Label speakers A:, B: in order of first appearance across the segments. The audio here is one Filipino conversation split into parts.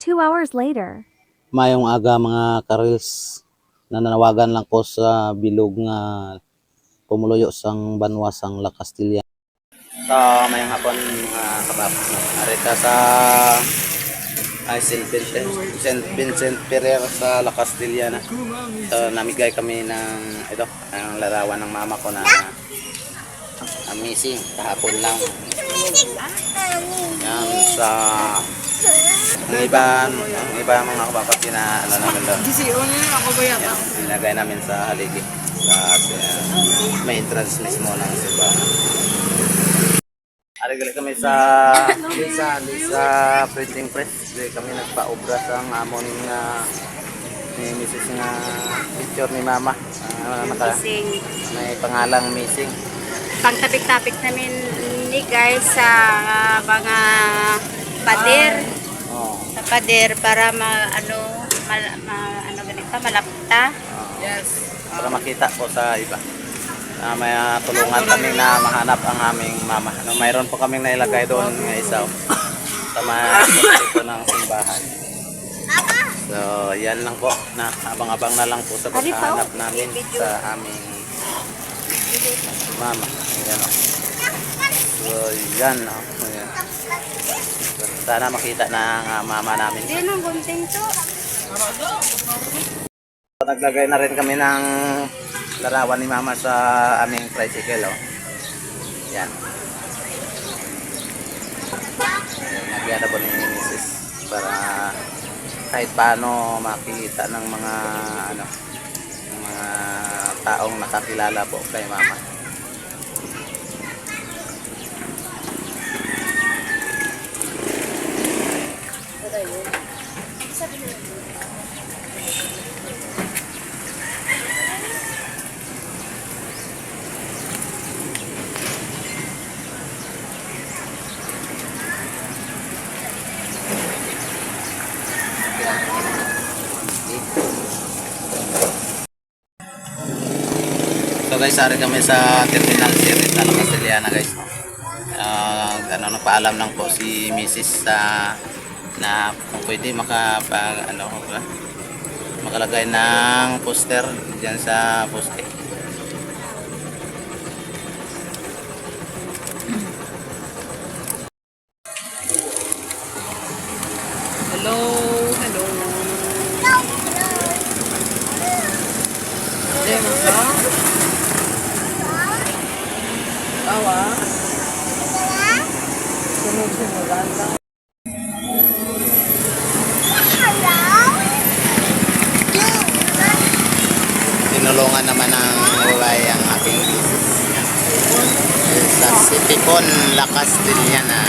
A: Two hours later.
B: Mayong aga mga karils nananawagan lang ko sa bilog nga pumuluyo sang banwa sang La Castilla. So, mayong hapon mga kabab. Arita sa ay St. Vincent, St. Vincent Ferrer sa La Castilla na. So, namigay kami ng ito, ang larawan ng mama ko na amazing kahapon lang. Yan sa ang iba, ang iba mga kababat na ano namin doon. Yan, Dinagay namin sa haligi. Sa uh, may entrance mismo ng simbahan. Arigali kami sa sa sa printing press. Di kami nagpaobra sa ang amon nga ni Mrs. nga picture ni Mama. Ah, naka,
C: Missing.
B: may pangalang missing.
C: Pangtapik-tapik namin ni guys sa ah, mga pader.
B: Oh.
C: Sa pader para ma, ano, mal, ma, ano ganito, malapta.
B: Yes. Para makita po sa iba. Na may ah, tulungan kami na mahanap ang aming mama. No, mayroon po kaming nailagay doon nga isaw. Sa mga ko ng simbahan. So, yan lang po. Na abang-abang na lang po sa paghahanap namin sa aming mama. Ayan o. So, yan o. Ayan. So, sana makita na ah, mama namin.
C: Hindi nang gunting to.
B: Naglagay na rin kami ng larawan ni Mama sa aming tricycle. Oh. Yan. Nagyara po ni Mrs. para kahit paano makita ng mga ano ng mga taong nakakilala po kay Mama. Guys, ari kami sa Terminal Series na Casiliana guys. Uh, ano, nagpaalam lang po si Mrs. sa na kung pwede maka pa, ano ba? makalagay ng poster diyan sa poste.
D: Hello, hello. Demo ka? Awa? Sunod-sunuran lang.
B: tinulungan naman ng buhay ang ating sa Citipon La Castillana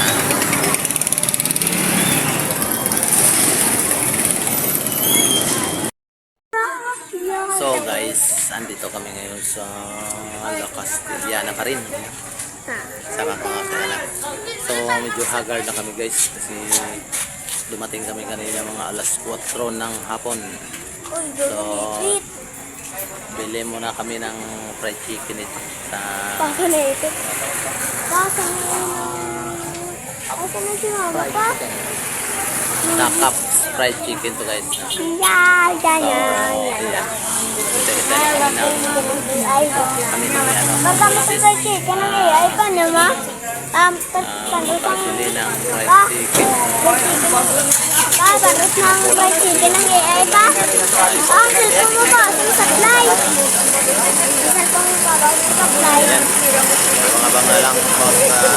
B: So guys, andito kami ngayon sa La Castillana pa rin sa mga kaya So medyo haggard na kami guys kasi dumating kami kanina mga alas 4 ng hapon So Bili muna kami ng fried chicken ito sa
E: Baka na ito. Baka na Ako na si mama pa.
B: Nakap fried chicken to guys. So,
E: Yeah, yeah, yeah.
B: Ito-ito na kami
E: Ay,
B: ng ano.
E: Baka matagay chicken ng AI pa naman. Um, Ah,
B: chicken.
E: Ah, tapos ng fried chicken ng AI pa. Ah, cellphone mo ba? Sa supply. Cellphone mo ba? Sa supply.
B: Abang-abang na lang po sa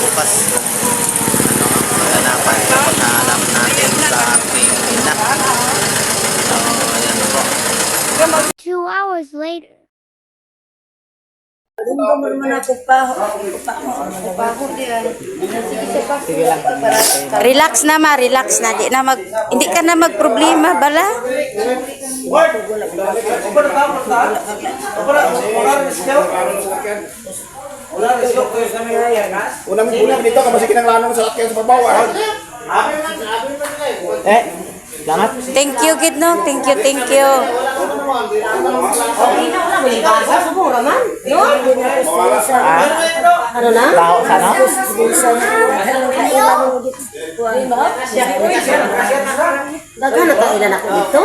B: bukas kung ano ang maganapan sa paghahanap natin sa aking ina. So, ayan po.
E: Two hours later.
C: Relax na ma, relax na. Di na mag, hindi ka na magproblema, bala.
F: Unang bulan nito, kamasikin ang lanong sa lakyan sa babaw. Eh, salamat.
C: Thank you, Gid, no? Thank you, thank you.
F: Ah,
A: ano na?
F: Tao sana.
A: Daghan na kailan ako dito?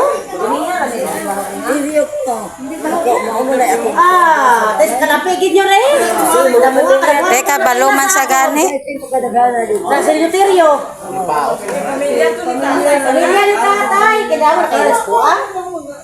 A: Ah, tes kalapigid nyo rin. Damo ka kalapigid.
C: Teka, baluman sa gani.
A: Sa seryoteryo. Pamilya ni tatay. Kailangan kayo